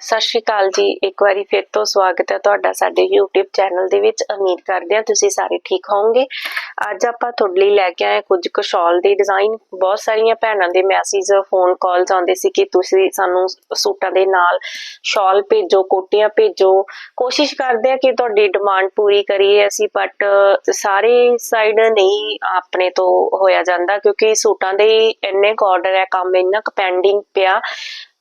ਸਤਿ ਸ਼੍ਰੀ ਅਕਾਲ ਜੀ। ਇੱਕ ਵਾਰੀ ਫਿਰ ਤੋਂ ਸਵਾਗਤ ਹੈ ਤੁਹਾਡਾ ਸਾਡੇ YouTube ਚੈਨਲ ਦੇ ਵਿੱਚ। ਉਮੀਦ ਕਰਦੇ ਹਾਂ ਤੁਸੀਂ ਸਾਰੇ ਠੀਕ ਹੋਵੋਗੇ। ਅੱਜ ਆਪਾਂ ਤੁਹਾਡੇ ਲਈ ਲੈ ਕੇ ਆਏ ਕੁਝ ਕੁ ਸ਼ਾਲ ਦੇ ਡਿਜ਼ਾਈਨ ਬਹੁਤ ਸਾਰੀਆਂ ਭੈਣਾਂ ਦੇ ਮੈਸੇਜ ਫੋਨ ਕਾਲਸ ਆਉਂਦੇ ਸੀ ਕਿ ਤੁਸੀਂ ਸਾਨੂੰ ਸੂਟਾਂ ਦੇ ਨਾਲ ਸ਼ਾਲ ਭੇਜੋ, ਕੋਟੀਆਂ ਭੇਜੋ। ਕੋਸ਼ਿਸ਼ ਕਰਦੇ ਆ ਕਿ ਤੁਹਾਡੀ ਡਿਮਾਂਡ ਪੂਰੀ ਕਰੀਏ ਅਸੀਂ ਬਟ ਸਾਰੇ ਸਾਈਡ ਨਹੀਂ ਆਪਣੇ ਤੋਂ ਹੋਇਆ ਜਾਂਦਾ ਕਿਉਂਕਿ ਸੂਟਾਂ ਦੇ ਇੰਨੇ ਕੁ ਆਰਡਰ ਹੈ, ਕੰਮ ਇੰਨਾ ਕੁ ਪੈਂਡਿੰਗ ਪਿਆ।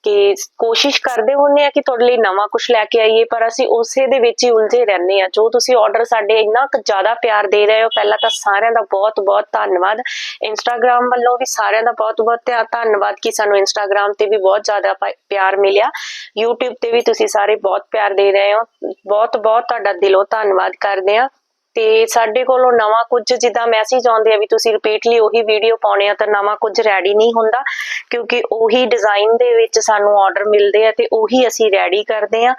ਕਿ ਕੋਸ਼ਿਸ਼ ਕਰਦੇ ਹੁੰਨੇ ਆ ਕਿ ਤੁਹਾਡੇ ਲਈ ਨਵਾਂ ਕੁਝ ਲੈ ਕੇ ਆਈਏ, ਪਰ ਅਸੀਂ ਉਸੇ ਦੇ ਵਿੱਚ ਹੀ ਉਲਝੇ ਰਹਿੰਦੇ ਆ ਜੋ ਤੁਸੀਂ ਆਰਡਰ ਸਾਡੇ ਇੰਨਾ ਜ਼ਿਆਦਾ ਪਿਆਰ ਦੇ ਰਹੇ ਹੋ, ਪਹਿਲਾਂ ਤਾਂ ਸਾਰਿਆਂ ਦਾ ਬਹੁਤ ਬਹੁਤ ਧੰਨਵਾਦ। ਇੰਸਟਾਗ੍ਰam ਵੱਲੋਂ ਵੀ ਸਾਰਿਆਂ ਦਾ ਬਹੁਤ ਬਹੁਤ ਧੰਨਵਾਦ ਕਿ ਸਾਨੂੰ ਇੰਸਟਾਗ੍ਰam ਤੇ ਵੀ ਬਹੁਤ ਜ਼ਿਆਦਾ ਪਿਆਰ ਮਿਲਿਆ। YouTube ਤੇ ਵੀ ਤੁਸੀਂ ਸਾਰੇ ਬਹੁਤ ਪਿਆਰ ਦੇ ਰਹੇ ਹੋ। ਬਹੁਤ ਬਹੁਤ ਤੁਹਾਡਾ ਦਿਲੋਂ ਧੰਨਵਾਦ ਕਰਦੇ ਆ ਤੇ ਸਾਡੇ ਕੋਲੋਂ ਨਵਾਂ ਕੁਝ ਜਿੱਦਾਂ ਮੈਸੇਜ ਆਉਂਦੇ ਆ ਵੀ ਤੁਸੀਂ ਰਿਪੀਟਲੀ ਉਹੀ ਵੀਡੀਓ ਪਾਉਣੇ ਆ ਤਾਂ ਨਵਾਂ ਕੁਝ ਰੈਡੀ ਨਹੀਂ ਹੁੰਦਾ, ਕਿਉਂਕਿ ਉਹੀ ਡਿਜ਼ਾਈਨ ਦੇ ਵਿੱਚ ਸਾਨੂੰ ਆਰਡਰ ਮਿਲਦੇ ਆ ਤੇ ਉਹੀ ਅਸੀਂ ਰੈਡੀ ਕਰਦੇ ਆ।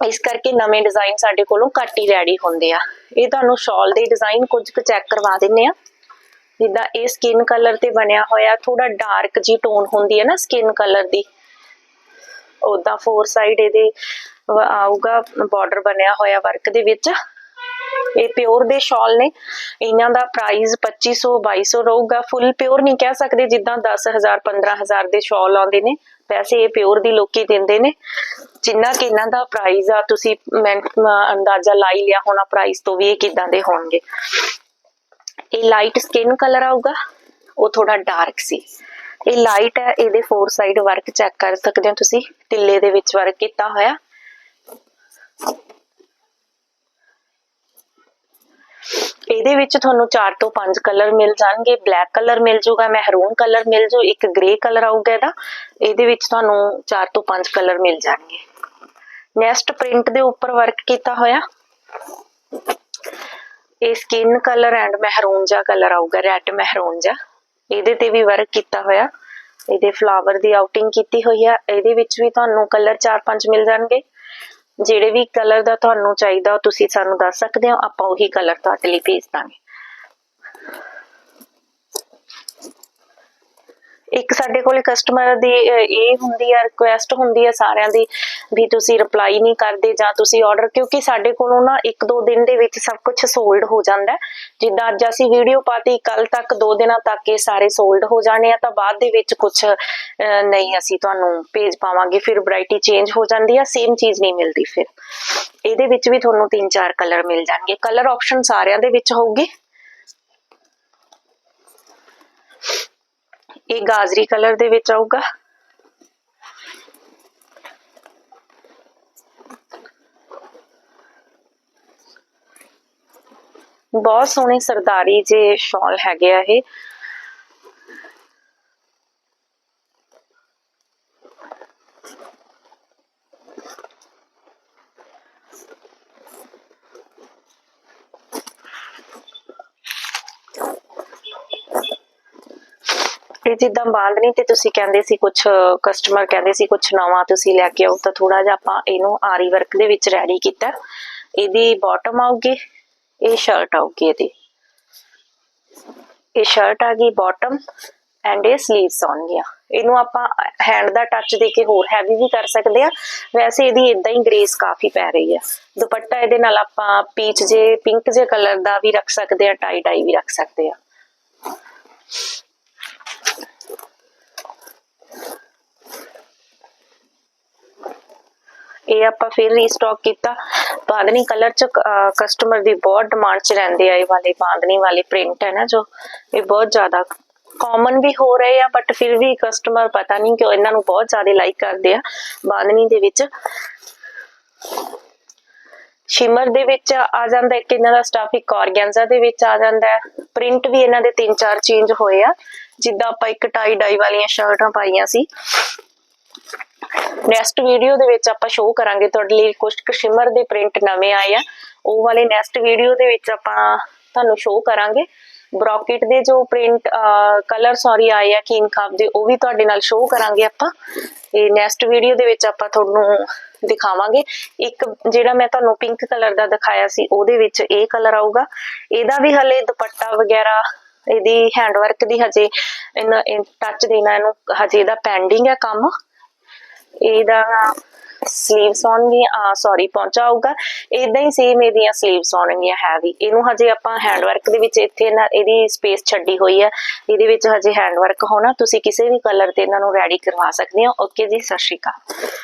ਇਸ ਕਰਕੇ ਨਵੇਂ ਡਿਜ਼ਾਈਨ ਸਾਡੇ ਕੋਲੋਂ ਘੱਟ ਹੀ ਰੈਡੀ ਹੁੰਦੇ ਆ। ਇਹ ਤੁਹਾਨੂੰ ਸ਼ਾਲ ਦੇ ਡਿਜ਼ਾਈਨ ਕੁਝ ਕੁ ਚੈੱਕ ਕਰਵਾ ਦਿੰਨੇ ਆ। ਜਿੱਦਾਂ ਇਹ ਸਕਿਨ ਕਲਰ ਤੇ ਬਣਿਆ ਹੋਇਆ ਥੋੜਾ ਡਾਰਕ ਜੀ ਟੋਨ ਹੁੰਦੀ ਹੈ ਨਾ ਸਕਿਨ ਕਲਰ ਦੀ। ਉਦਾਂ ਫੋਰ ਸਾਈਡ ਇਹਦੇ ਆਊਗਾ ਬਾਰਡਰ ਬਣਿਆ ਹੋਇਆ ਵਰਕ ਦੇ ਵਿੱਚ। ਇਹ ਪਿਓਰ ਦੇ ਸ਼ਾਲ ਨੇ। ਇਹਨਾਂ ਦਾ ਪ੍ਰਾਈਸ 2500 2200 ਰਹੂਗਾ। ਫੁੱਲ ਪਿਓਰ ਨਹੀਂ ਕਹਿ ਸਕਦੇ ਜਿੱਦਾਂ 10000 15000 ਦੇ ਸ਼ਾਲ ਆਉਂਦੇ ਨੇ। ਪੈਸੇ ਇਹ ਪਿਓਰ ਦੀ ਲੋਕੀ ਦਿੰਦੇ ਨੇ। ਜਿੰਨਾ ਕਿ ਇਹਨਾਂ ਦਾ ਪ੍ਰਾਈਸ ਆ, ਤੁਸੀਂ ਮੈਂ ਅੰਦਾਜ਼ਾ ਲਾਈ ਲਿਆ ਹੋਣਾ ਪ੍ਰਾਈਸ ਤੋਂ ਵੀ ਇਹ ਕਿਦਾਂ ਦੇ ਹੋਣਗੇ। ਇਹ ਲਾਈਟ ਸਕਿਨ ਕਲਰ ਆਊਗਾ। ਉਹ ਥੋੜਾ ਡਾਰਕ ਸੀ। ਇਹ ਲਾਈਟ ਹੈ, ਇਹਦੇ ਫੋਰ ਸਾਈਡ ਵਰਕ ਚੈੱਕ ਕਰ ਸਕਦੇ ਹੋ ਤੁਸੀਂ। ਟਿੱਲੇ ਦੇ ਵਿੱਚ ਵਰਕ ਕੀਤਾ ਹੋਇਆ। ਇਹਦੇ ਵਿੱਚ ਤੁਹਾਨੂੰ 4 ਤੋਂ 5 ਕਲਰ ਮਿਲ ਜਾਣਗੇ। ਬਲੈਕ ਕਲਰ ਮਿਲ ਜੂਗਾ ਮਹਿਰੂਨ ਕਲਰ ਮਿਲ ਜੂ, ਇੱਕ ਗ੍ਰੇ ਕਲਰ ਆਊਗਾ ਇਹਦਾ। ਇਹਦੇ ਵਿੱਚ ਤੁਹਾਨੂੰ 4 ਤੋਂ 5 ਕਲਰ ਮਿਲ ਜਾਣਗੇ। ਨੈਕਸਟ ਪ੍ਰਿੰਟ ਦੇ ਉੱਪਰ ਵਰਕ ਕੀਤਾ ਹੋਇਆ। ਇਹ ਸਕਿਨ ਕਲਰ ਐਂਡ ਮਹਿਰੂਨ ਜਿਹਾ ਕਲਰ ਆਊਗਾ ਰੈਡ ਮਹਿਰੂਨ ਜਿਹਾ। ਇਹਦੇ ਤੇ ਵੀ ਵਰਕ ਕੀਤਾ ਹੋਇਆ। ਇਹਦੇ ਫਲਾਵਰ ਦੀ ਆਊਟਿੰਗ ਕੀਤੀ ਹੋਈ ਆ। ਇਹਦੇ ਵਿੱਚ ਵੀ ਤੁਹਾਨੂੰ ਕਲਰ 4-5 ਮਿਲ ਜਾਣਗੇ। ਜਿਹੜੇ ਵੀ ਕਲਰ ਦਾ ਤੁਹਾਨੂੰ ਚਾਹੀਦਾ ਤੁਸੀਂ ਸਾਨੂੰ ਦੱਸ ਸਕਦੇ ਹੋ, ਆਪਾਂ ਉਹੀ ਕਲਰ ਤੁਹਾਡੇ ਲਈ ਭੇਜ ਦਾਂਗੇ। ਇੱਕ ਸਾਡੇ ਕੋਲ ਕਸਟਮਰ ਦੀ ਇਹ ਹੁੰਦੀ ਆ ਰਿਕੁਐਸਟ ਹੁੰਦੀ ਆ ਸਾਰਿਆਂ ਦੀ ਵੀ ਤੁਸੀਂ ਰਿਪਲਾਈ ਨਹੀਂ ਕਰਦੇ ਜਾਂ ਤੁਸੀਂ ਆਰਡਰ ਕਿਉਂਕਿ ਸਾਡੇ ਕੋਲੋਂ ਨਾ ਇੱਕ ਦੋ ਦਿਨ ਦੇ ਵਿੱਚ ਸਭ ਕੁਝ ਸੋਲਡ ਹੋ ਜਾਂਦਾ ਜਿੱਦਾਂ ਅੱਜ ਅਸੀਂ ਵੀਡੀਓ ਪਾਤੀ ਕੱਲ ਤੱਕ ਦੋ ਦਿਨਾਂ ਤੱਕ ਇਹ ਸਾਰੇ ਸੋਲਡ ਹੋ ਜਾਣੇ ਆ, ਤਾਂ ਬਾਅਦ ਦੇ ਵਿੱਚ ਕੁਝ ਨਹੀਂ ਅਸੀਂ ਤੁਹਾਨੂੰ ਭੇਜ ਪਾਵਾਂਗੇ, ਫਿਰ ਵੈਰਾਈਟੀ ਚੇਂਜ ਹੋ ਜਾਂਦੀ ਆ ਸੇਮ ਚੀਜ਼ ਨਹੀਂ ਮਿਲਦੀ ਫਿਰ। ਇਹਦੇ ਵਿੱਚ ਵੀ ਤੁਹਾਨੂੰ ਤਿੰਨ ਚਾਰ ਕਲਰ ਮਿਲ ਜਾਣਗੇ। ਕਲਰ ਆਪਸ਼ਨ ਸਾਰਿਆਂ ਦੇ ਵਿੱਚ ਹੋਊਗੀ। ਇਹ ਗਾਜਰੀ ਕਲਰ ਦੇ ਵਿੱਚ ਆਊਗਾ। ਬਹੁਤ ਸੋਹਣੇ ਸਰਦਾਰੀ ਜੇ ਸ਼ਾਲ ਹੈਗੇ ਆ ਇਹ। ਇਹ ਜਿੱਦਾਂ ਬਾਂਦਨੀ ਤੇ ਤੁਸੀਂ ਕਹਿੰਦੇ ਸੀ ਕੁਝ ਕਸਟਮਰ ਕਹਿੰਦੇ ਸੀ ਕੁਝ ਨਵਾਂ ਤੁਸੀਂ ਲੈ ਕੇ ਆਓ, ਤਾਂ ਥੋੜਾ ਜਿਹਾ ਆਪਾਂ ਇਹਨੂੰ ਆਰੀ ਵਰਕ ਦੇ ਵਿੱਚ ਰੈਡੀ ਕੀਤਾ। ਇਹਦੀ ਬਾਟਮ ਆਊਗੀ, ਇਹ ਸ਼ਰਟ ਆਊਗੀ ਇਹਦੀ। ਇਹ ਸ਼ਰਟ ਆ ਗਈ ਬਾਟਮ ਐਂਡ ਇਹ ਸਲੀਵਸ ਆਉਣਗੀਆਂ। ਇਹਨੂੰ ਆਪਾਂ ਹੈਂਡ ਦਾ ਟੱਚ ਦੇ ਕੇ ਹੋਰ ਹੈਵੀ ਵੀ ਕਰ ਸਕਦੇ ਆ। ਵੈਸੇ ਇਹਦੀ ਇਦਾਂ ਹੀ ਗ੍ਰੇਸ ਕਾਫੀ ਪੈ ਰਹੀ ਆ। ਦੁਪੱਟਾ ਇਹਦੇ ਨਾਲ ਆਪਾਂ ਪੀਚ ਜੇ ਪਿੰਕ ਜੇ ਕਲਰ ਦਾ ਵੀ ਰੱਖ ਸਕਦੇ ਆ ਟਾਈ ਡਾਈ ਵੀ ਰੱਖ ਸਕਦੇ ਆ। ਇਹ ਆਪਾਂ ਫਿਰ ਰੀਸਟਾਕ ਕੀਤਾ। ਬਾਂਦਨੀ ਕਲਰ ਚ ਕਸਟਮਰ ਦੀ ਬਹੁਤ ਡਿਮਾਂਡ ਚ ਰਹਿੰਦੇ ਆ ਇਹ ਵਾਲੇ, ਬਾਂਦਨੀ ਵਾਲੇ ਪ੍ਰਿੰਟ ਹੈ ਨਾ ਜੋ। ਇਹ ਬਹੁਤ ਜ਼ਿਆਦਾ ਕਾਮਨ ਵੀ ਹੋ ਰਹੇ ਆ ਬਟ ਫਿਰ ਵੀ ਕਸਟਮਰ ਪਤਾ ਨਹੀਂ ਕਿਉਂ ਇਹਨਾਂ ਨੂੰ ਬਹੁਤ ਜ਼ਿਆਦਾ ਲਾਈਕ ਕਰਦੇ ਆ ਬਾਂਦਨੀ ਦੇ ਵਿੱਚ। ਸ਼ਿਮਰ ਦੇ ਵਿੱਚ ਆ ਜਾਂਦਾ, ਇੱਕ ਇਹਨਾਂ ਦਾ ਸਟਾਫ ਇੱਕ ਆਰਗੈਂਜ਼ਾ ਦੇ ਵਿੱਚ ਆ ਜਾਂਦਾ ਪ੍ਰਿੰਟ ਵੀ ਇਹਨਾਂ ਦੇ ਤਿੰਨ ਚਾਰ ਚੇਂਜ ਹੋਏ ਆ। ਜਿੱਦਾਂ ਆਪਾਂ ਇੱਕ ਟਾਈ ਡਾਈ ਵਾਲੀਆਂ ਸ਼ਰਟਾਂ ਪਾਈਆਂ ਸੀ। ਨੈਕਸਟ ਵੀਡੀਓ ਦੇ ਵਿੱਚ ਆਪਾਂ ਸ਼ੋਅ ਕਰਾਂਗੇ। ਤੁਹਾਡੇ ਲਈ ਕੁਝ ਕੁ ਸ਼ਿਮਰ ਦੇ ਪ੍ਰਿੰਟ ਨਵੇਂ ਆਏ ਆ। ਉਹ ਵਾਲੇ ਨੈਕਸਟ ਵੀਡੀਓ ਦੇ ਵਿੱਚ ਆਪਾਂ ਤੁਹਾਨੂੰ ਸ਼ੋਅ ਕਰਾਂਗੇ। ਬ੍ਰੋਕੇਟ ਦੇ ਜੋ ਪ੍ਰਿੰਟ ਕਲਰ ਸੌਰੀ ਆਏ ਆ ਕੀਨ ਖਾਬ ਦੇ, ਉਹ ਵੀ ਤੁਹਾਡੇ ਨਾਲ ਸ਼ੋਅ ਕਰਾਂਗੇ ਆਪਾਂ। ਇਹ ਨੈਕਸਟ ਵੀਡੀਓ ਦੇ ਵਿੱਚ ਆਪਾਂ ਤੁਹਾਨੂੰ ਦਿਖਾਵਾਂਗੇ। ਇੱਕ ਜਿਹੜਾ ਮੈਂ ਤੁਹਾਨੂੰ ਪਿੰਕ ਕਲਰ ਦਾ ਦਿਖਾਇਆ ਸੀ, ਉਹਦੇ ਵਿੱਚ ਇਹ ਕਲਰ ਆਊਗਾ। ਇਹਦਾ ਵੀ ਹਲੇ ਦੁਪੱਟਾ ਵਗੈਰਾ, ਇਹਦੀ ਹੈਂਡਵਰਕ ਦੀ ਹਜੇ, ਇਹਨਾਂ ਟੱਚ ਦੇਣਾ ਇਹਨੂੰ, ਹਜੇ ਇਹਦਾ ਪੈਂਡਿੰਗ ਹੈ ਕੰਮ। ਇਹਦਾ ਸਲੀਵਸ ਆਉਣਗੀਆਂ ਸੌਰੀ ਪਹੁੰਚਾ ਆਊਗਾ ਇਦਾਂ ਹੀ ਸੇਮ ਇਹਦੀਆਂ ਸਲੀਵਸ ਆਉਣਗੀਆਂ ਹੈਵੀ ਇਹਨੂੰ ਹਜੇ ਆਪਾਂ ਹੈਂਡ ਵਰਕ ਦੇ ਵਿੱਚ ਇੱਥੇ ਨਾ ਇਹਦੀ ਸਪੇਸ ਛੱਡੀ ਹੋਈ ਹੈ ਇਹਦੇ ਵਿੱਚ ਹਜੇ ਹੈਂਡ ਵਰਕ ਹੋਣਾ। ਤੁਸੀਂ ਕਿਸੇ ਵੀ ਕਲਰ ਤੇ ਇਹਨਾਂ ਨੂੰ ਰੈਡੀ ਕਰਵਾ ਸਕਦੇ ਹੋ। ਓਕੇ ਜੀ, ਸਤਿ ਸ਼੍ਰੀ ਅਕਾਲ।